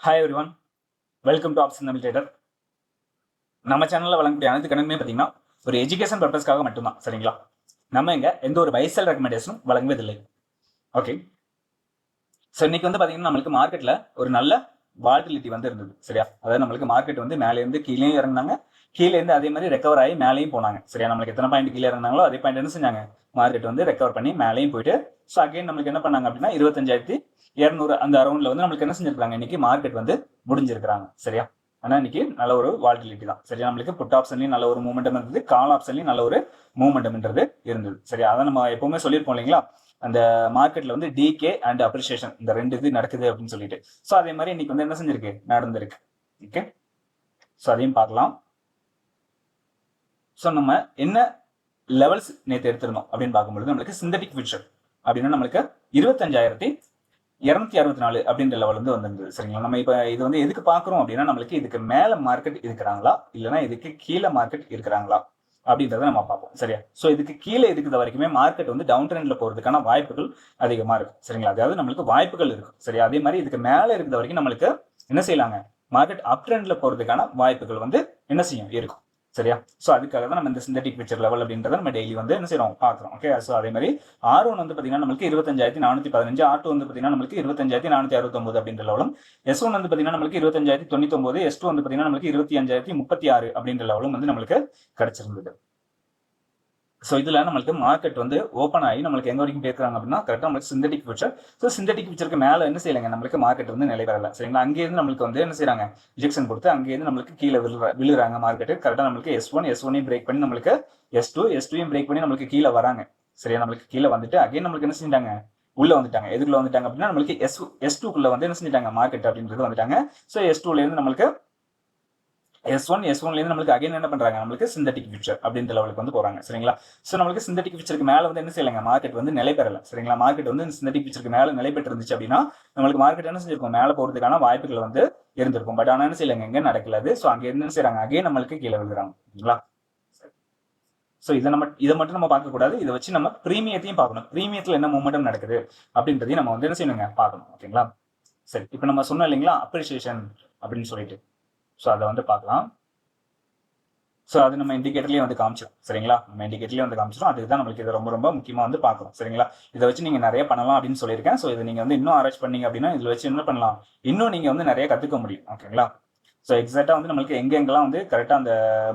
Hi everyone welcome to option Tamil theatre நம்ம சேனலில் வழங்கக்கூடிய அனைத்து கணக்குமே பார்த்தீங்கன்னா ஒரு எஜுகேஷன் பர்பஸ்க்காக மட்டும்தான் சரிங்களா? நம்ம இங்கே எந்த ஒரு பைசல் ரெக்கமெண்டேஷனும் வழங்குவதில்லை. ஓகே ஸோ இன்னைக்கு வந்து பார்த்தீங்கன்னா நம்மளுக்கு மார்க்கெட்டில் ஒரு நல்ல வால்டிலிட்டி வந்து இருந்தது சரியா? அதாவது நம்மளுக்கு மார்க்கெட் வந்து மேலேருந்து கீழேயும் இறங்குனாங்க. கீழேருந்து அதே மாதிரி ரெக்கவர் ஆகி மேலேயும் போனாங்க. சரியா? நம்மளுக்கு எத்தனை பாயிண்ட் கீழே இருந்தாங்களோ அதே பாயிண்ட் என்ன செஞ்சாங்க? மார்க்கெட் வந்து ரெக்கவர் பண்ணி மேலேயும் போயிட்டு ஸோ அகைன் நம்மளுக்கு என்ன பண்ணாங்க அப்படின்னா இருபத்தஞ்சாயிரத்தி இரநூறு அந்த அரௌண்ட்ல வந்து நம்மளுக்கு என்ன செஞ்சிருக்காங்க? இன்னைக்கு மார்க்கெட் வந்து முடிஞ்சிருக்காங்க சரியா? ஆனால் இன்னைக்கு நல்ல ஒரு வால்டிலிட்டி தான். சரியா? நம்மளுக்கு புட் ஆப்ஷன்லையும் நல்ல ஒரு மூமெண்டம் இருந்தது கால் ஆப்ஷன்லையும் நல்ல ஒரு மூமெண்டம்ன்றது இருந்தது. சரியா? அதை நம்ம எப்பவுமே சொல்லியிருப்போம் இல்லைங்களா? அந்த மார்க்கெட்ல வந்து டிகே அண்ட் அப்ரிசியேஷன் இந்த ரெண்டு இது நடக்குது அப்படின்னு சொல்லிட்டு. ஸோ அதே மாதிரி இன்னைக்கு வந்து என்ன செஞ்சிருக்கு? நடந்திருக்கு. ஓகே ஸோ அதையும் பார்க்கலாம். ஸோ நம்ம என்ன லெவல்ஸ் நேற்று எடுத்திருந்தோம் அப்படின்னு பார்க்கும்பொழுது நம்மளுக்கு சிந்தட்டிக் ஃபியூச்சர் அப்படின்னா நம்மளுக்கு இருபத்தஞ்சாயிரத்தி இரநூத்தி அறுபத்தி நாலு அப்படின்ற லெவல் வந்து வந்திருந்தது. சரிங்களா? நம்ம இப்போ இது வந்து எதுக்கு பார்க்குறோம் அப்படின்னா நம்மளுக்கு இதுக்கு மேலே மார்க்கெட் இருக்கிறாங்களா? இல்லைன்னா இதுக்கு கீழே மார்க்கெட் இருக்கிறாங்களா? அப்படின்றத நம்ம பார்ப்போம். சரியா? ஸோ இதுக்கு கீழே இருக்கிற வரைக்குமே மார்க்கெட் வந்து டவுன் ட்ரெண்டில் போகிறதுக்கான வாய்ப்புகள் அதிகமாக இருக்கும். சரிங்களா? அதாவது நம்மளுக்கு வாய்ப்புகள் இருக்கும். சரியா? அதே மாதிரி இதுக்கு மேலே இருக்கிற வரைக்கும் நம்மளுக்கு என்ன செய்யலாங்க? மார்க்கெட் அப் ட்ரெண்டில் போகிறதுக்கான வாய்ப்புகள் வந்து என்ன செய்யும்? இருக்கும். சரியா? ஸோ அதுக்காக தான் நம்ம இந்த சிந்தட்டிக் பிக்சர் லெவல் அப்படின்றத நம்ம டெய்லி வந்து என்ன செய்யறோம் பார்க்குறோம் ஓகே ஸோ அதே மாதிரி ஆர் ஒன் வந்து பார்த்தீங்கன்னா நம்மளுக்கு இருபத்தஞ்சாயிரத்தி நானூற்றி பதினஞ்சு ஆர் டூ வந்து பார்த்தீங்கன்னா நம்மளுக்கு இருபத்தஞ்சாயிரத்தி நானூற்றி அறுபத்தொம்பது அப்படின்ற லெவலும் எஸ் ஒன் வந்து பார்த்தீங்கன்னா நம்மளுக்கு இருபத்தஞ்சாயிரத்தி தொண்ணூத்தொம்பது எஸ் டூ வந்து பார்த்தீங்கன்னா நம்மளுக்கு இருபத்தி அஞ்சாயிரத்தி முப்பத்தி ஆறு அப்படின்ற லெவலும் வந்து நம்மளுக்கு கிடைச்சிருந்தது. ஸோ இதில் நம்மளுக்கு மார்க்கெட் வந்து ஓப்பன் ஆகி நம்மளுக்கு எங்கே வரைக்கும் பேசுறாங்க அப்படின்னா கரெக்டாக நம்மளுக்கு சிந்தட்டிக் ஃபியூச்சர் ஸோ சிந்தட்டிக் ஃபியூச்சருக்கு மேலே என்ன செய்யலைங்க? நம்மளுக்கு மார்க்கெட் வந்து நிலை வரல. சரிங்களா? அங்கேயிருந்து நம்மளுக்கு வந்து என்ன செய்யறாங்க இன்ஜெக்ஷன் கொடுத்து அங்கேருந்து நம்மளுக்கு கீழே விழுற விழுறாங்க மார்க்கெட் கரெக்டாக நம்மளுக்கு எஸ் ஒன் எஸ் ஒன்னையும் பிரேக் பண்ணி நம்மளுக்கு எஸ் டூ எஸ் டூயும் பிரேக் பண்ணி நம்மளுக்கு கீழே வராங்க. சரியா? நம்மளுக்கு கீழே வந்துட்டு அகைன் நம்மளுக்கு என்ன செஞ்சிட்டாங்க? உள்ள வந்துட்டாங்க. எதுக்குள்ள வந்துட்டாங்க அப்படின்னா நம்மளுக்கு எஸ் எஸ் டூக்குள்ள வந்து என்ன செஞ்சிட்டாங்க? மார்க்கெட் அப்படின்றது வந்துட்டாங்க. ஸோ எஸ் டூல இருந்து நம்மளுக்கு எஸ் ஒன் எஸ் ஒன்லேருந்து நம்மளுக்கு அகைன் என்ன பண்றாங்க? நம்மளுக்கு சிந்தட்டிக் ஃபியூச்சர் அப்படின்ற லெவலுக்கு வந்து போறாங்க. சரிங்களா? ஸோ நம்மளுக்கு சிந்தட்டிக் ஃபியூச்சருக்கு மேலே வந்து என்ன செய்யலைங்க? மார்க்கெட் வந்து நிலை பெறல. சரிங்களா? மார்க்கெட் வந்து சிந்தட்டிக் ஃபியூச்சருக்கு மேலே நிலை பெற்று இருந்துச்சு அப்படின்னா நம்மளுக்கு மார்க்கெட் என்ன செஞ்சிருக்கும்? மேலே போகிறதுக்கான வாய்ப்புகள் வந்து இருந்திருக்கும். பட் ஆனால் என்ன செய்யலைங்க? எங்க நடக்கலது. ஸோ அங்கே என்ன செய்யறாங்க? அகைன் நம்மளுக்கு கீழே விழுகிறாங்க. ஓகேங்களா ஸோ இதை நம்ம இதை மட்டும் நம்ம பார்க்கக்கூடாது இதை வச்சு நம்ம ப்ரீமியத்தையும் பார்க்கணும். ப்ரீமியத்தில் என்ன மூமெண்டம் நடக்குது அப்படின்றதையும் நம்ம வந்து என்ன செய்யணுங்க? பார்க்கணும். ஓகேங்களா? சரி. இப்போ நம்ம சொன்னோம் இல்லைங்களா? அப்ரிசியேஷன் அப்படின்னு சொல்லிட்டு. ஸோ அதை வந்து பார்க்கலாம். ஸோ அது நம்ம இண்டிகேட்டர்லேயே வந்து காமிச்சிடும் சரிங்களா? நம்ம இண்டிகேட்டர்லேயே வந்து காமிச்சிடும் அதுக்கு தான் நம்மளுக்கு இது ரொம்ப ரொம்ப முக்கியமாக வந்து பார்க்கணும் சரிங்களா? இதை வச்சு நீங்கள் நிறைய பண்ணலாம் அப்படின்னு சொல்லியிருக்கேன். ஸோ இதை நீங்கள் வந்து இன்னும் ஆராய்ச்சி பண்ணீங்க அப்படின்னா இதில் வச்சு என்ன பண்ணலாம். இன்னும் நீங்கள் வந்து நிறைய கற்றுக்க முடியும். ஓகேங்களா? ஸோ எக்ஸாக்டாக வந்து நம்மளுக்கு எங்கெங்கெல்லாம் வந்து கரெக்டாக அந்த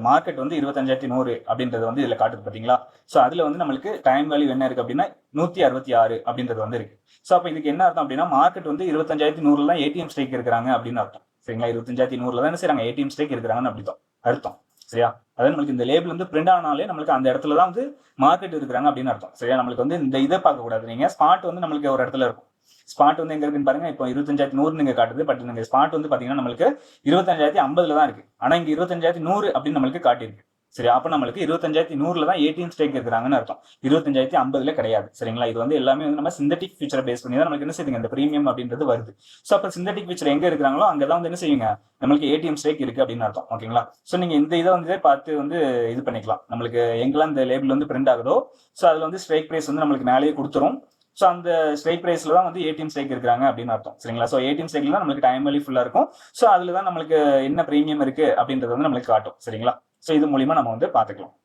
மார்க்கெட் வந்து இருபத்தஞ்சாயிரத்தி நூறு அப்படின்றது வந்து இதில் காட்டுது பார்த்தீங்களா? ஸோ அதில் வந்து நம்மளுக்கு டைம் வேல்யூ என்ன இருக்குது அப்படின்னா நூற்றி அறுபத்தி ஆறு அப்படின்றது வந்து இருக்குது ஸோ அப்போ இதுக்கு என்ன அர்த்தம் அப்படின்னா மார்க்கெட் வந்து இருபத்தஞ்சாயிரத்தி நூறுல தான் ஏடிஎம் ஸ்டேக் இருக்கிறாங்க அப்படின்னு அர்த்தம். சரிங்களா இருபத்தஞ்சாயிரத்தி நூறுல தான் செய்யறாங்க ஏடிஎம் ஸ்டேக் இருக்கிறாங்கன்னு அப்படி அர்த்தம். சரியா? அதாவது நம்மளுக்கு இந்த லேபிள் வந்து பிரிண்ட் ஆனாலே நம்மளுக்கு அந்த இடத்துல தான் வந்து மார்க்கெட் இருக்கிறாங்க அப்படின்னு அர்த்தம். சரியா? நம்மளுக்கு வந்து இந்த இதை பார்க்க கூடாது. நீங்க ஸ்பாட் வந்து நம்மளுக்கு ஒரு இடத்துல இருக்கும். ஸ்பாட் வந்து எங்க இருக்குன்னு பாருங்க. இப்போ இருபத்தஞ்சாயிரத்தி நூறு நீங்க காட்டுது. பட் நீங்க ஸ்பாட் வந்து பாத்தீங்கன்னா நம்மளுக்கு இருபத்தஞ்சாயிரத்தி ஐம்பதுல தான் இருக்கு. ஆனா இங்க இருபத்தஞ்சாயிரத்தி நூறு அப்படின்னு நம்மளுக்கு காட்டியிருக்கு. சரி அப்ப நம்மளுக்கு இருபத்தஞ்சாயிரத்தி நூறுல தான் ஏடிஎம் ஸ்டேக் இருக்கிறாங்கன்னு அர்த்தம். இருபத்தஞ்சாயிரத்தி ஐம்பதுல கிடையாது சரிங்களா? இது வந்து எல்லாமே வந்து நம்ம சிந்தட்டிக் ஃபியூச்சரை பேஸ் பண்ணி தான் நமக்கு என்ன செய்யுங்க இந்த பிரீமியம் அப்படின்றது வருது. ஸோ அப்போ சிந்தட்டிக் ஃபியூச்சர் எங்க இருக்கிறாங்களோ அங்கே தான் வந்து என்ன செய்யுங்க? நம்மளுக்கு ஏடிஎம் ஸ்டேக் இருக்கு அப்படின்னு அர்த்தம் ஓகேங்களா? ஸோ நீங்க இந்த இதை வந்து பார்த்து வந்து இது பண்ணிக்கலாம். நம்மளுக்கு எங்கெல்லாம் இந்த லேபிள் வந்து பிரிண்ட் ஆகுதோ ஸோ அதுல வந்து ஸ்ட்ரைக் பிரைஸ் வந்து நம்மளுக்கு மேலேயே கொடுத்துரும். ஸோ அந்த ஸ்ட்ரைக் பிரைஸ்ல தான் வந்து ஏடிஎம் ஸ்டேக் இருக்கிறாங்க அப்படின்னு அர்த்தம் சரிங்களா? ஸோ ஏடிஎம் ஸ்டேக்ல தான் நம்மளுக்கு டைம் வலி ஃபுல்லா இருக்கும். ஸோ அதுல தான் நம்மளுக்கு என்ன பிரீமியம் இருக்கு அப்படின்றது வந்து நம்மளுக்கு காட்டும் சரிங்களா? ஸோ இது மூலியமா நம்ம வந்து பார்த்துக்கலாம்.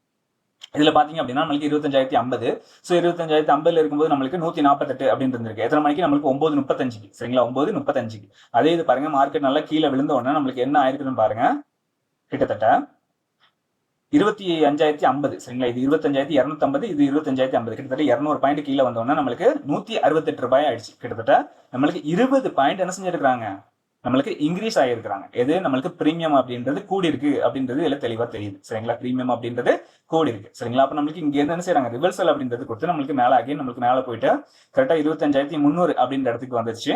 இதில் பார்த்தீங்க அப்படின்னா நம்மளுக்கு இருபத்தஞ்சாயிரத்தி ஐம்பது. ஸோ இருபத்தஞ்சாயிரத்தி ஐம்பதுல இருக்கும்போது நம்மளுக்கு நூற்றி நாற்பத்தெட்டு அப்படின்னு இருந்திருக்கு. எத்தனை மணிக்கு? நம்மளுக்கு ஒம்பது முப்பத்தஞ்சுக்கு. சரிங்களா? ஒம்பது முப்பத்தஞ்சுக்கு. அதே இது பாருங்க மார்க்கெட் நல்லா கீழே விழுந்த உடனே நம்மளுக்கு என்ன ஆயிருக்குன்னு பாருங்க. கிட்டத்தட்ட இருபத்தி அஞ்சாயிரத்தி ஐம்பது. சரிங்களா? இது இருபத்தஞ்சாயிரத்தி இரநூத்தம்பது இது இருபத்தஞ்சாயிரத்தி ஐம்பது. கிட்டத்தட்ட இரநூறு பாயிண்ட் கீழே வந்தோடனே நம்மளுக்கு நூற்றி அறுபத்தெட்டு ரூபாய் ஆயிடுச்சு. கிட்டத்தட்ட நம்மளுக்கு இருபது பாயிண்ட் என்ன செஞ்சிருக்காங்க நம்மளுக்கு இன்க்ரீஸ் ஆகியிருக்கிறாங்க. எது? நம்மளுக்கு ப்ரீமியம் அப்படின்றது கூடி இருக்கு அப்படின்றது இதில் தெளிவாக தெரியுது. சரிங்களா? ப்ரீமியம் அப்படின்றது கூடி இருக்கு சரிங்களா? அப்போ நம்மளுக்கு இங்கே என்ன செய்யறாங்க ரிவர்சல் அப்படின்றது கொடுத்து நம்மளுக்கு மேலே ஆகி நம்மளுக்கு மேலே போயிட்டு கரெக்டாக இருபத்தஞ்சாயிரத்தி முந்நூறு அப்படின்ற இடத்துக்கு வந்துச்சு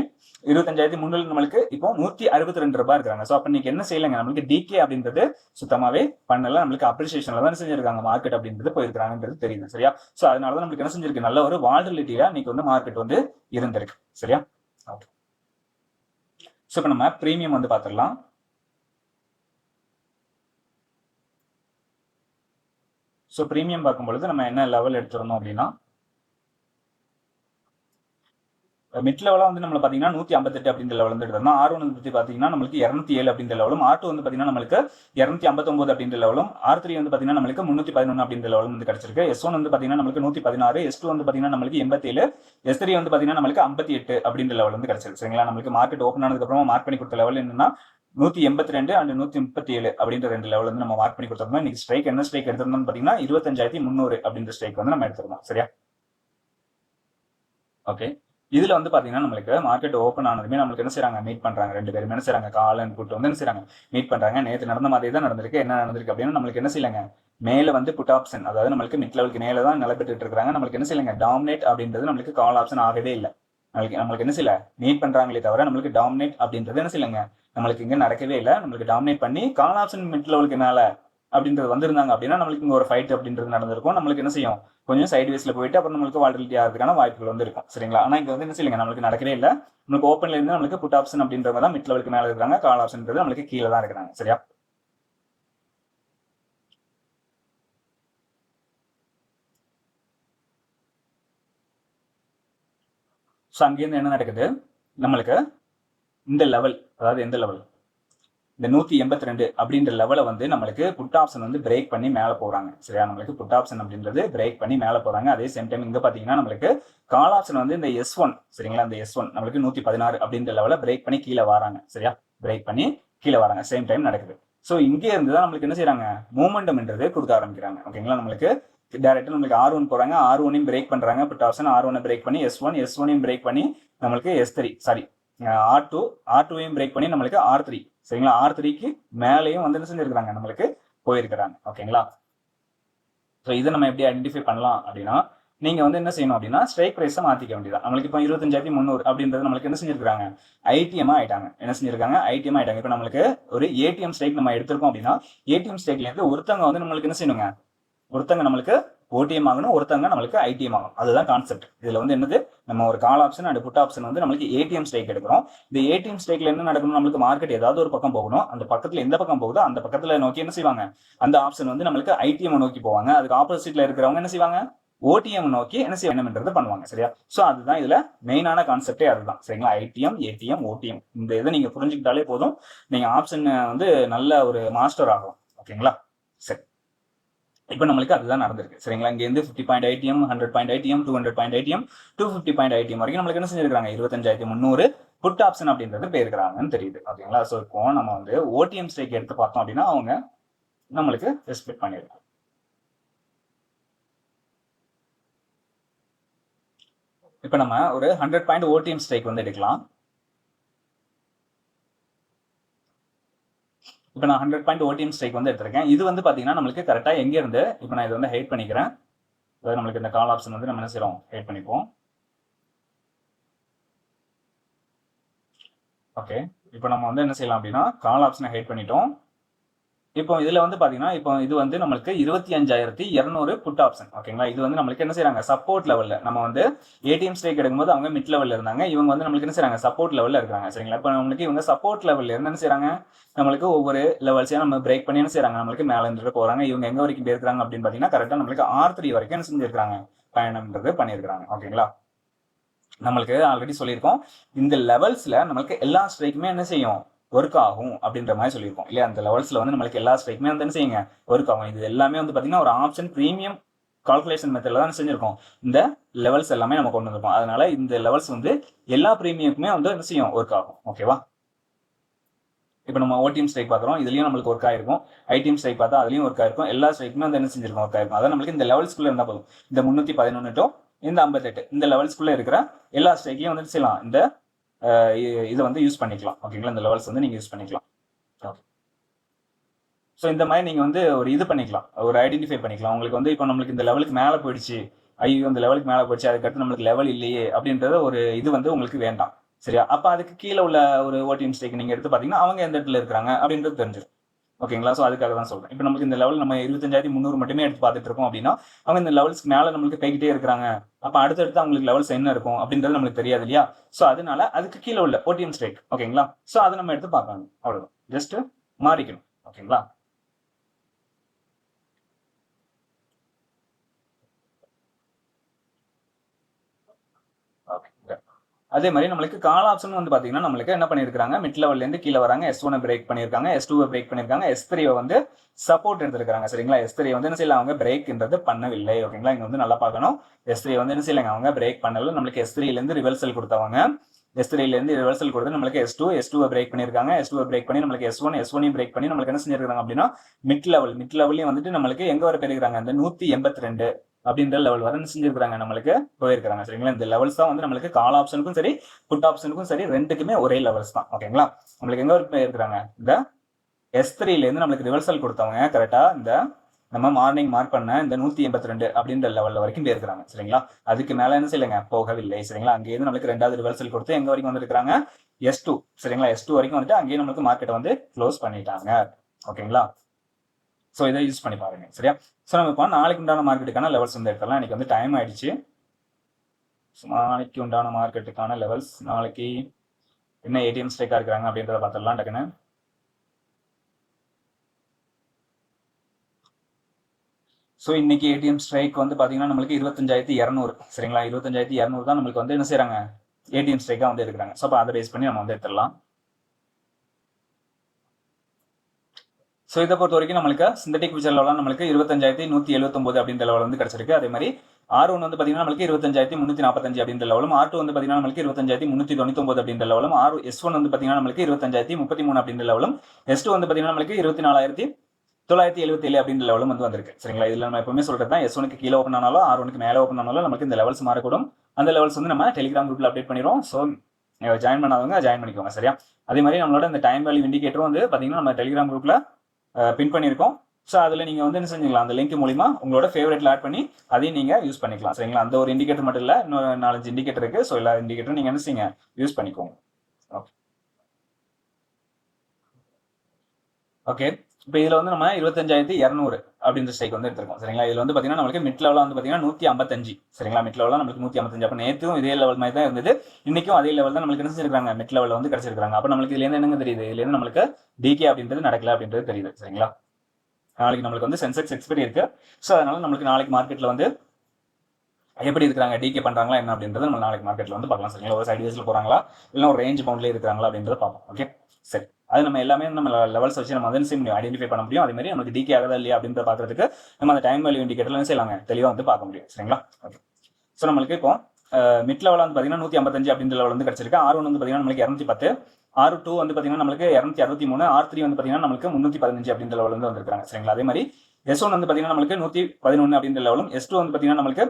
இருபத்தஞ்சாயிரத்தி முந்நூறு நம்மளுக்கு இப்போ நூற்றி அறுபத்தி ரெண்டு ரூபாய் இருக்கிறாங்க. ஸோ அப்போ இன்னைக்கு என்ன செய்யலைங்க? நம்மளுக்கு டிகே அப்படின்றது சுத்தமாவே பண்ணல. நம்மளுக்கு அப்ரிசியேஷன்ல தான் செஞ்சிருக்காங்க? மார்க்கெட் அப்படின்றது போயிருக்காங்கன்றது தெரியுது. சரியா? ஸோ அதனால தான் நம்மளுக்கு என்ன செஞ்சிருக்கு? நல்ல ஒரு வால்டிலிட்டியா இன்னைக்கு வந்து மார்க்கெட் வந்து இருந்திருக்கு. சரியா? ஓகே ஸோ இப்போ நம்ம ப்ரீமியம் வந்து பார்த்துடலாம் ஸோ ப்ரீமியம் பார்க்கும் பொழுது நம்ம என்ன லெவல் எடுத்துருந்தோம் அப்படின்னா மிட் லெவலாக வந்து நம்ம பார்த்தீங்கன்னா நூற்றி ஐம்பத்தெட்டு அப்படின்ற லெவல் வந்து எடுத்தோம்னா ஆர் ஒன் வந்து பார்த்தீங்கன்னா நம்மளுக்கு இரநூத்தி ஏழு அப்படின்ற லெவலும் ஆர் டூ வந்து பார்த்தீங்கன்னா நம்மளுக்கு இரநூத்தி ஐம்பத்தொம்பது அப்படின்ற லெவலும் ஆர் த்ரீ வந்து பார்த்தீங்கன்னா நம்மளுக்கு முந்நூற்றி பதினொன்று அப்படின்ற லெவலும் வந்து கிடைச்சிருக்கு. எஸ் ஒன் வந்து பார்த்தீங்கன்னா நம்மளுக்கு நூற்றி பதினாறு எஸ் டூ வந்து பார்த்தீங்கன்னா நம்மளுக்கு எண்பத்தேழு எஸ் த்ரீ வந்து பார்த்தீங்கன்னா நம்மளுக்கு ஐம்பத்தி எட்டு அப்படின்ற லெவல் வந்து கிடைச்சிருக்கு. சரிங்களா? நம்மளுக்கு மார்க்கெட் ஓப்பன் ஆனதுக்கப்புறமா மார்க் பண்ணி கொடுத்த லெவல் என்னன்னா நூத்தி எண்பத்தி ரெண்டு அண்ட் நூத்தி முப்பத்தி ஏழு அப்படின்ற ரெண்டு லெவல் வந்து நம்ம மார்க் பண்ணி கொடுத்துருந்தோம். இன்னைக்கு ஸ்ட்ரைக் என்ன ஸ்ட்ரைக் எடுத்திருந்தோம்னு பார்த்தீங்கன்னா இருபத்தஞ்சாயிரத்தி முந்நூறு அப்படின்ற ஸ்ட்ரைக் வந்து நம்ம எடுத்திருந்தோம். சரியா? ஓகே இதில் வந்து பார்த்தீங்கன்னா நம்மளுக்கு மார்க்கெட் ஓப்பன் ஆனதுமே நம்மளுக்கு என்ன செய்கிறாங்க மீட் பண்றாங்க. ரெண்டு பேரும் என்ன செய்கிறாங்க கால் அண்ட் வந்து என்ன செய்கிறாங்க மீட் பண்றாங்க. நேற்று நடந்த மாதிரி தான் நடந்திருக்கு. என்ன நடந்திருக்கு அப்படின்னா நம்மளுக்கு என்ன செய்யலங்க? மேலே வந்து புட் ஆப்ஷன் அதாவது நம்மளுக்கு மிட் லெவலுக்கு மேலே தான் நிலப்பெற்று இருக்காங்க. நம்மளுக்கு என்ன செய்யலங்க? டாமினேட் அப்படின்றது நம்மளுக்கு கால் ஆப்ஷன் ஆகவே இல்லை. நம்மளுக்கு நம்மளுக்கு என்ன செய்யல? மீட் பண்றாங்களே தவிர நம்மளுக்கு டாமினேட் அப்படின்றது என்ன செய்யலங்க? நம்மளுக்கு இங்கே நடக்கவே இல்லை. நம்மளுக்கு டாமினேட் பண்ணி கால் ஆப்ஷன் மிட் லெவலுக்கு மேலே அப்படின்றது வந்திருந்தாங்க அப்படின்னா நம்மளுக்கு இங்க ஒரு ஃபைட் அப்படின்றது நடந்திருக்கும். நம்மளுக்கு என்ன செய்யும்? கொஞ்சம் சைடு வேஸ்ல போயிட்டு அப்புறம் நம்மளுக்கு வால்டிலிட்டி ஆகிறதுக்கான வாய்ப்புகள் வந்து இருக்கும் சரிங்களா? ஆனா இங்க வந்து என்ன செய்யுங்க நம்மளுக்கு நடக்கவே இல்லை. நம்மளுக்கு ஓப்பன்ல இருந்து நம்மளுக்கு புட் ஆப்ஷன் அப்படின்றவங்க தான் மிட் லெவலுக்கு மேல இருக்காங்க கால் ஆப்ஷன்ன்றது நம்மளுக்கு கீழே தான் இருக்கிறாங்க. சரியா? ஸோ அங்கேருந்து என்ன நடக்குது? நம்மளுக்கு இந்த லெவல் அதாவது எந்த லெவல் இந்த நூத்தி எண்பத்தி ரெண்டு அப்படின்ற லெவலை வந்து நம்மளுக்கு புட் ஆப்ஷன் வந்து பிரேக் பண்ணி மேலே போறாங்க. சரியா? நம்மளுக்கு புட் ஆப்ஷன் அப்படின்றது பிரேக் பண்ணி மேலே போறாங்க. அதே சேம் டைம் இங்க பாத்தீங்கன்னா நம்மளுக்கு கால் ஆப்ஷன் வந்து இந்த எஸ் ஒன் சரிங்களா? இந்த எஸ் ஒன் நம்மளுக்கு நூத்தி பதினாறு அப்படின்ற லெவலை பிரேக் பண்ணி கீழே வராங்க. சரியா? பிரேக் பண்ணி கீழே வராங்க. சேம் டைம் நடக்குது. ஸோ இங்கே இருந்து தான் நம்மளுக்கு என்ன செய்யறாங்க மூமெண்டம்ன்றது கொடுக்க ஆரம்பிக்கிறாங்க. ஓகேங்களா நம்மளுக்கு டேரக்டா நம்மளுக்கு ஆர் ஒன் போறாங்க. ஆர் ஒனையும் பிரேக் பண்றாங்க. புட் ஆப்ஷன் ஆர் ஒனை பிரேக் பண்ணி எஸ் ஒன் எஸ் ஒனையும் பிரேக் பண்ணி நம்மளுக்கு S three sorry R two R டூவையும் break பண்ணி நம்மளுக்கு ஆர் த்ரீ சரிங்களா? ஆர் த்ரீக்கு மேலேயும் வந்து என்ன செஞ்சிருக்கிறாங்க? நம்மளுக்கு போயிருக்கிறாங்க. ஓகேங்களா? ஸோ இதை நம்ம எப்படி ஐடென்டிஃபை பண்ணலாம் அப்படின்னா நீங்க வந்து என்ன செய்யணும் அப்படின்னா ஸ்ட்ரைக் ப்ரைஸை மாற்றிக்க வேண்டியதான் நம்மளுக்கு இப்போ இருபத்தஞ்சாயிரத்தி முந்நூறு அப்படின்றது நம்மளுக்கு என்ன செஞ்சிருக்காங்க ஐடிஎம் ஆயிட்டாங்க. என்ன செஞ்சிருக்காங்க? ஐடிஎம் ஆயிட்டாங்க. இப்போ நம்மளுக்கு ஒரு ஏடிஎம் ஸ்ட்ரைக் நம்ம எடுத்திருக்கோம் அப்படின்னா ஏடிஎம் ஸ்ட்ரைக்லேருந்து ஒருத்தவங்க வந்து நம்மளுக்கு என்ன செய்யணுங்க? ஒருத்தங்க நம்மளுக்கு ஓடிஎம் ஆகணும் ஒருத்தவங்க நம்மளுக்கு ஐடிஎம் ஆகணும் அதுதான் கான்செப்ட் இதுல வந்து என்னது? நம்ம ஒரு call option and put option வந்து நம்மளுக்கு ஏடிஎம் ஸ்டேக் எடுக்கிறோம். இந்த ஏடிஎம் ஸ்டேக்ல என்ன நடக்கணும்? நம்மளுக்கு மார்க்கெட் ஏதாவது ஒரு பக்கம் போகணும். அந்த பக்கத்துல எந்த பக்கம் போகுதோ அந்த பக்கத்துல நோக்கி என்ன செய்வாங்க? அந்த ஆப்ஷன் வந்து நம்மளுக்கு ஐடிஎம் நோக்கி போவாங்க. அதுக்கு ஆப்போசிட்ல இருக்கிறவங்க என்ன செய்வாங்க? ஓடிஎம் நோக்கி என்ன செய்யணும்ன்றது பண்ணுவாங்க சரியா? சோ அதுதான் இதுல மெயினான கான்செப்டே அதுதான். சரிங்களா? ஐடிஎம் ஏடிஎம் ஓடிஎம் இந்த இதை நீங்க புரிஞ்சுக்கிட்டாலே போதும். நீங்க ஆப்ஷன் வந்து நல்ல ஒரு மாஸ்டர் ஆகும் ஓகேங்களா? சரி. இப்போ நம்மளுக்கு அதுதான் நடந்திருக்கு. சரிங்களா? இங்க இருந்து fifty point ITM hundred point ITM two hundred point ITM two fifty point ITM வரைக்கும் நம்மளுக்கு என்ன செஞ்சிருக்காங்க இருபத்தஞ்சாயிரத்தி முந்நூறு புட் ஆப்ஷன் அப்படின்றது போயிருக்கிறாங்கன்னு தெரியுது. ஓகேங்களா? ஸோ இப்போ நம்ம வந்து ஓடிஎம் ஸ்டேக் எடுத்து பார்த்தோம் அப்படின்னா அவங்க நம்மளுக்கு ரெஸ்பெக்ட் பண்ணியிருக்காங்க இப்போ நம்ம ஒரு ஹண்ட்ரட் பாயிண்ட் ஓடிஎம் ஸ்ட்ரைக் வந்து எடுக்கலாம். இப்போ நான் ஹண்ட்ரட் பாயிண்ட் ஓடிஎம் ஸ்ட்ரைக் வந்து எடுத்திருக்கேன். இது வந்து பார்த்தீங்கன்னா நம்மளுக்கு கரெக்டாக எங்கே இருந்து இப்போ நான் இதை வந்து ஹைட் பண்ணிக்கிறேன். அதாவது நம்மளுக்கு இந்த கால் ஆப்ஷன் வந்து நம்ம என்ன செய்கிறோம் ஹைட் பண்ணிப்போம். ஓகே இப்போ நம்ம வந்து என்ன செய்யலாம் அப்படின்னா கால் ஆப்ஷனை ஹைட் பண்ணிட்டோம். இப்போ இதுல வந்து பாத்தீங்கன்னா இப்போ இது வந்து நம்மளுக்கு இருபத்தி அஞ்சாயிரத்தி இருநூறு புட் ஆப்ஷன் ஓகேங்களா இது வந்து நம்மளுக்கு என்ன செய்யறாங்க சப்போர்ட் லெவல்ல நம்ம வந்து ஏடிஎம் ஸ்டேக் எடுக்கும்போது அவங்க மிட் லெவல்ல இருந்தாங்க. இவங்க வந்து நம்மளுக்கு என்ன செய்யறாங்க சப்போர்ட் லெவல்ல இருக்காங்க சரிங்களா? இப்போ நம்மளுக்கு இவங்க சப்போர்ட் லெவல்ல இருந்து என்ன செய்யறாங்க நம்மளுக்கு ஒவ்வொரு லெவல்ஸையும் நம்ம பிரேக் பண்ணி என்ன செய்யறாங்க நம்மளுக்கு மேல இருந்துட்டு போறாங்க. இவங்க எங்க வரைக்கும் இருக்கிறாங்க அப்படின்னு பாத்தீங்கன்னா கரெக்டா நம்மளுக்கு ஆர் த்ரீ வரைக்கும் என்ன செஞ்சிருக்காங்க பயணம்ன்றது பண்ணியிருக்காங்க ஓகேங்களா நம்மளுக்கு ஆல்ரெடி சொல்லியிருக்கோம். இந்த லெவல்ஸ்ல நம்மளுக்கு எல்லா ஸ்ட்ரைக்குமே என்ன செய்யும்? ஒர்க் ஆகும் அப்படின்ற மாதிரி சொல்லியிருக்கோம். இல்லையா? அந்த லெவல்ஸ்ல வந்து நம்மளுக்கு எல்லா ஸ்ட்ரைக்குமே வந்து என்ன செய்யுங்க? ஒர்க் ஆகும். இது எல்லாமே வந்து பாத்தீங்கன்னா ஒரு ஆப்ஷன் ப்ரீமியம் கால்குலேஷன் மெத்தட்ல தான் செஞ்சிருக்கோம். இந்த லெவல்ஸ் எல்லாமே நம்ம கொண்டு வந்திருக்கோம். அதனால இந்த லெவல்ஸ் வந்து எல்லா ப்ரீமியமுக்குமே வந்து என்ன செய்யும்? ஒர்க் ஆகும். ஓகேவா இப்போ நம்ம ஓடிஎம் ஸ்ட்ரைக் பார்க்குறோம் இதுலையும் நம்மளுக்கு ஒர்க் ஆயிருக்கும். ஐடிஎம் ஸ்ட்ரைக் பார்த்தா அதுலையும் ஒர்க் ஆயிருக்கும். எல்லா ஸ்ட்ரைக்குமே வந்து என்ன செஞ்சிருக்கும்? ஒர்க் ஆயிருக்கும். அதான் நம்மளுக்கு இந்த லெவல்ஸ்க்குள்ளே இருந்தால் போதும். இந்த முந்நூற்றி பதினொன்று டு இந்த ஐம்பத்தெட்டு. இந்த லெவல்ஸ்க்குள்ளே இருக்கிற எல்லா ஸ்ட்ரைக்லையும் வந்து செய்யலாம்? இந்த இதை வந்து யூஸ் பண்ணிக்கலாம். ஓகேங்களா இந்த லெவல்ஸ் வந்து நீங்க யூஸ் பண்ணிக்கலாம். ஓகே ஸோ இந்த மாதிரி நீங்கள் வந்து ஒரு இது பண்ணிக்கலாம். ஒரு ஐடென்டிஃபை பண்ணிக்கலாம். உங்களுக்கு வந்து இப்போ நம்மளுக்கு இந்த லெவலுக்கு மேலே போயிடுச்சு. ஐயோ இந்த லெவலுக்கு மேலே போயிடுச்சு. அதுக்கடுத்து நம்மளுக்கு லெவல் இல்லையே அப்படின்றத ஒரு இது வந்து உங்களுக்கு வேண்டாம். சரியா? அப்போ அதுக்கு கீழே உள்ள ஒரு ஓட்டிங் ஸ்டேக் நீங்கள் எடுத்து பார்த்தீங்கன்னா அவங்க எந்த இடத்துல இருக்கிறாங்க அப்படின்றது தெரிஞ்சிடும் ஓகேங்களா? ஸோ அதுக்காக தான் சொல்றேன். இப்போ நமக்கு இந்த லெவல் நம்ம இருபத்தஞ்சாயிரத்தி முந்நூறு மட்டுமே எடுத்து பார்த்துட்டு இருக்கோம் அப்படின்னா அவங்க இந்த லெவல்ஸ்க்கு மேலே நம்மளுக்கு போய்கிட்டே இருக்கிறாங்க. அப்போ அடுத்தடுத்து அவங்களுக்கு லெவல்ஸ் என்ன இருக்கும் அப்படின்றது நம்மளுக்கு தெரியாது இல்லையா? ஸோ அதனால அதுக்கு கீழே உள்ள ஓடிஎம் ஸ்ட்ரைக் ஓகேங்களா? ஸோ அதை நம்ம எடுத்து பார்க்கணும். அவ்வளோதான் ஜஸ்ட் மாறிக்கணும். ஓகேங்களா ஓகே அதே மாதிரி நம்மளுக்கு கால் ஆப்ஷன் வந்து பார்த்தீங்கன்னா நம்மளுக்கு என்ன பண்ணிருக்காங்க? மிட் லெவல்லேருந்து கீழே வராங்க. எஸ் ஒன்னை பிரேக் பண்ணிருக்காங்க. எஸ் டூ பிரேக் பண்ணியிருக்காங்க எஸ் த்ரீ வந்து சப்போர்ட் எடுத்திருக்காங்க. சரிங்களா? எஸ் த்ரீ வந்து என்ன செய்யல? அவங்க பிரேக்ன்றது பண்ணவில்லை. ஓகேங்களா இங்கே வந்து நல்லா பார்க்கணும். எஸ் த்ரீ வந்து என்ன செய்யலைங்க? அவங்க பிரேக் பண்ணல. நம்மளுக்கு எஸ் த்ரீலேருந்து ரிவர்சல் கொடுத்தவங்க. எஸ் த்ரீலேருந்து ரிவர்சல் கொடுத்து நம்மளுக்கு எஸ் டூ எஸ் டூவை பிரேக் பண்ணிருக்காங்க. எஸ் டூ பிரேக் பண்ணி நம்மளுக்கு எஸ் ஒன் எஸ் ஒனையும் பிரேக் பண்ணி நம்மளுக்கு என்ன செஞ்சிருக்காங்க அப்படின்னா மிட் லெவல் மிட் லெவலையும் வந்துட்டு நம்மளுக்கு எங்கே வர பெருகிறாங்க? அந்த நூற்றி எண்பத்தி ரெண்டு. அப்படின்ற லெவல் வர செஞ்சிருக்கிறாங்க செஞ்சிருக்காங்க நம்மளுக்கு போயிருக்கிறாங்க. சரிங்களா? இந்த லெவல்ஸ் தான் வந்து நம்மளுக்கு கால் ஆப்ஷனுக்கும் சரி புட் ஆப்ஷனுக்கும் சரி ரெண்டுக்குமே ஒரே லெவல்ஸ் தான். ஓகேங்களா நம்மளுக்கு எங்க வரைக்கும் இருக்கிறாங்க இந்த எஸ் த்ரீல இருந்து நம்மளுக்கு ரிவர்சல் கொடுத்தவங்க கரெக்டா இந்த நம்ம மார்னிங் மார்க் பண்ண இந்த நூத்தி எண்பத்தி ரெண்டு அப்படின்ற லெவல்ல வரைக்கும் போயிருக்காங்க சரிங்களா? அதுக்கு மேல என்ன செய்யலைங்க? போகவில்லை. சரிங்களா? அங்கேயிருந்து நம்மளுக்கு ரெண்டாவது ரிவர்சல் கொடுத்து எங்க வரைக்கும் வந்திருக்காங்க எஸ் டூ சரிங்களா? எஸ் டூ வரைக்கும் வந்துட்டு அங்கேயே நம்மளுக்கு மார்க்கெட் வந்து க்ளோஸ் பண்ணிட்டாங்க. ஓகேங்களா ஸோ இதை யூஸ் பண்ணி பாருங்க. சரியா? ஸோ நம்ம இப்போ நாளைக்கு உண்டான மார்க்கெட்டுக்கான லெவல்ஸ் வந்து எடுத்துடலாம். இன்னைக்கு வந்து டைம் ஆயிடுச்சு. So, நாளைக்கு உண்டான மார்க்கெட்டுக்கான லெவல்ஸ் நாளைக்கு என்ன ஏடிஎம் ஸ்ட்ரைக்காக இருக்கிறாங்க அப்படின்றத பார்த்துடலாம் டக்குன்னு. ஸோ இன்னைக்கு ஏடிஎம் ஸ்ட்ரைக் வந்து பார்த்தீங்கன்னா நம்மளுக்கு இருபத்தஞ்சாயிரத்தி இரநூறு. சரிங்களா? இருபத்தஞ்சாயிரத்தி இரநூறு தான் நம்மளுக்கு வந்து என்ன செய்கிறாங்க ஏடிஎம் ஸ்ட்ரைக்காக வந்து எடுக்கிறாங்க. ஸோ அப்போ அதை பேஸ் பண்ணி நம்ம வந்து எடுத்துடலாம். ஸோ இதை பொறுத்த வரைக்கும் நம்மளுக்கு சிந்தட்டிக் ஃபியூச்சர் நம்மளுக்கு இருபத்தஞ்சாயிரத்தி நூற்றி எழுபத்தொம்போது அப்படின்ற லெவல் வந்து கிடச்சிருக்கு. அதே மாதிரி ஆர் ஒன் வந்து பார்த்தீங்கன்னா நம்மளுக்கு இருபத்தஞ்சாயிரத்தி முந்நூற்றி நாற்பத்தஞ்சு அப்படின்ற லெவலும் ஆர் டூ வந்து பார்த்தீங்கன்னா நம்மளுக்கு இருபத்தஞ்சாயிரத்தி முந்நூற்றி தொண்ணூத்தொம்பது அப்படின்ற லெவலும் ஆர் எஸ் ஒன் வந்து பார்த்தீங்கன்னா நம்மளுக்கு இருபத்தஞ்சாயிரத்தி முப்பத்தி மூணு அப்படின்ற லெவலும் எஸ் டூ வந்து பார்த்தீங்கன்னா நம்மளுக்கு இருபத்தி நாலாயிரத்தி தொள்ளாயிரத்தி எழுபத்தி ஏழு அப்படின்ற லெவலும் வந்து வந்திருக்கு. சரிங்களா? இதில் நம்ம எப்பவுமே சொல்கிறது தான் எஸ் ஒனுக்கு கீழே ஓப்பன் ஆனாலும் ஆர் ஒனுக்கு மேலே ஓப்பன் ஆனாலும் நமக்கு இந்த லெவல்ஸ் மாறக்கூடும். அந்த லெவல்ஸ் வந்து நம்ம டெலிகிராம் குரூப்ல அப்டேட் பண்ணிடுவோம் ஸோ ஜாயின் பண்ணாதவங்க ஜாயின் பண்ணிக்கோங்க சரியா? அதே மாதிரி நம்மளோட இந்த டைம் வேல்யூ இண்டிகேட்டரும் வந்து பார்த்தீங்கன்னா நம்ம டெலிகிராம் குரூப்பில் பின் பண்ணியிருக்கோம். ஸோ அதில் நீங்கள் வந்து என்ன செஞ்சுக்கலாம் அந்த லிங்க் மூலிமா உங்களோட ஃபேவரட்ல ஆட் பண்ணி அதையும் நீங்கள் யூஸ் பண்ணிக்கலாம். சரிங்களா? அந்த ஒரு இண்டிகேட்டர் மட்டும் இல்லை இன்னொரு நாலஞ்சு இண்டிகேட்டர் இருக்குது ஸோ எல்லா இண்டிகேட்டரும் நீங்கள் என்ன செய்யுங்க யூஸ் பண்ணிக்கோங்க. ஓகே ஓகே இப்போ இதில் வந்து நம்ம இருபத்தஞ்சாயிரத்தி இரநூறு அப்படின்ற ஸ்ட்ரைக் வந்து எடுத்திருக்கோம். சரிங்களா? இதில் வந்து பார்த்தீங்கன்னா நம்மளுக்கு மிட் லெவலில் வந்து பார்த்தீங்கன்னா நூற்றி ஐம்பத்தஞ்சு சரிங்களா மிட் லெவலில் நம்மளுக்கு நூற்றி ஐம்பத்தஞ்சு அப்போ நேற்றும் இதே லெவல் மாதிரி தான் இருந்தது. இன்னைக்கும் அதே லெவல் தான் நம்மளுக்கு என்ன மிட் லெவலில் வந்து கிடச்சிருக்காங்க அப்போ நம்மளுக்கு இதுலேருந்து என்னங்க தெரியுது? இதுலேருந்து நம்மளுக்கு டிகே அப்படின்றது நடக்கல அப்படின்றது தெரியுது. சரிங்களா? நாளைக்கு நம்மளுக்கு வந்து சென்செக்ஸ் எக்ஸ்பெரி இருக்கு. ஸோ அதனால நம்மளுக்கு நாளைக்கு மார்க்கெட்டில் வந்து எப்படி இருக்கிறாங்க? டிகே பண்ணுறாங்களா என்ன அப்படின்றது நம்ம நாளைக்கு மார்க்கெட்டில் வந்து பார்க்கலாம். சரிங்களா? ஒரு சைடு வேஸ்ல போகிறாங்களா இல்லை ஒரு ரேஞ்ச் பவுண்ட்லேயே இருக்கிறாங்களா அப்படின்றத பார்ப்போம். ஓகே சரி அது நம்ம எல்லாமே நம்ம லெவல்ஸ் வச்சு நம்ம வந்து முடியும் ஐடென்டிஃபை பண்ண முடியும். அதே மாதிரி நமக்கு டிகே ஆகுதா இல்லையா அப்படின்றத பார்க்கறதுக்கு நம்ம அந்த டைம் வேல்யூ இண்டிகேட்டர்லாம் செய்யலாங்க. தெளிவாக வந்து பார்க்க முடியும். சரிங்களா? ஓகே ஸோ நம்மளுக்கு இப்போ மிட் லெவலில் வந்து பார்த்தீங்கன்னா நூற்றி ஐம்பத்தஞ்சு அப்படின்ற லெவல் வந்து கிடச்சிருக்கு. ஆர் ஒன் வந்து பார்த்தீங்கன்னா நம்மளுக்கு இரநூத்தி பத்து. ஆர் டூ வந்து பார்த்தீங்கன்னா நம்மளுக்கு இரநூத்தி அறுபத்தி மூணு. ஆர் த்ரீ வந்து பார்த்தீங்கன்னா நம்மளுக்கு முந்நூற்றி பதினஞ்சு அப்படின்ற லெவல் வந்து வந்திருக்காங்க சரிங்களா? அதே மாதிரி எஸ் ஒன் வந்து பார்த்தீங்கன்னா நம்மளுக்கு நூற்றி பதினொன்று அப்படின்ற லெவலும் எஸ் டூ வந்து பார்த்தீங்கன்னா நம்மளுக்கு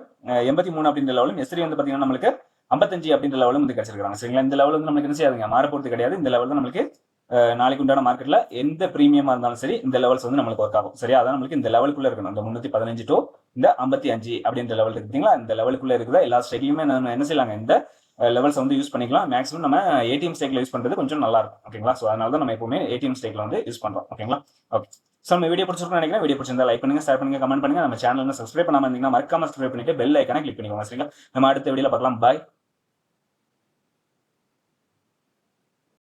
எண்பத்தி மூணு அப்படின்ற லெவலும் எஸ் த்ரீ வந்து பார்த்தீங்கன்னா நம்மளுக்கு ஐம்பத்தஞ்சு அப்படின்ற லெவலும் வந்து கிடச்சிருக்காங்க சரிங்களா? இந்த லெவல் வந்து நம்மளுக்கு என்ன செய்யாதுங்க? மாற போகிறது கிடையாது. இந்த லெவல் தான் நம்மளுக்கு நாளைக்கு உண்டான மார்க்கெட்ல எந்த ப்ரீமியமா இருந்தாலும் சரி இந்த லெவல்ஸ் வந்து நம்மளுக்கு ஒர்க் ஆகும். சரியா? அதான் நம்மளுக்கு இந்த லெவலுக்குள்ள இருக்கணும். இந்த முந்நூற்றி பதினஞ்சு டு இந்த ஐம்பத்தி அஞ்சு அப்படின்ற லெவல் இருக்குங்களா இந்த லெவலுக்குள்ள இருக்குதா? எல்லா ஸ்டேட்லையுமே நம்ம என்ன செய்யலாங்க? இந்த லெவல்ஸ் வந்து யூஸ் பண்ணிக்கலாம். மேக்ஸிமம் நம்ம ஏடிஎம் ஸ்டேக்ல யூஸ் பண்றது கொஞ்சம் நல்லா இருக்கும். ஓகேங்களா? ஸோ அதனால தான் நம்ம எப்பவுமே ஏடிஎம் ஸ்டேக்ல வந்து யூஸ் பண்றோம். ஓகேங்களா? ஓகே ஸோ நம்ம வீடியோ பிடிச்சிருக்கோம் நினைக்கிறேன். வீடியோ பிடிச்சிருந்தா லைக் பண்ணுங்க ஷேர் பண்ணுங்க கமெண்ட் பண்ணுங்க. நம்ம சேனல் சப்ஸ்கிரைப் பண்ணாம இருந்தீங்கன்னா மறக்காம சப்ஸ்கிரைப் பண்ணிட்டு பெல் ஐக்கான கிளிக் பண்ணிக்கோங்க. சரிங்களா? நம்ம அடுத்த வீடியோல பார்க்கலாம். பாய்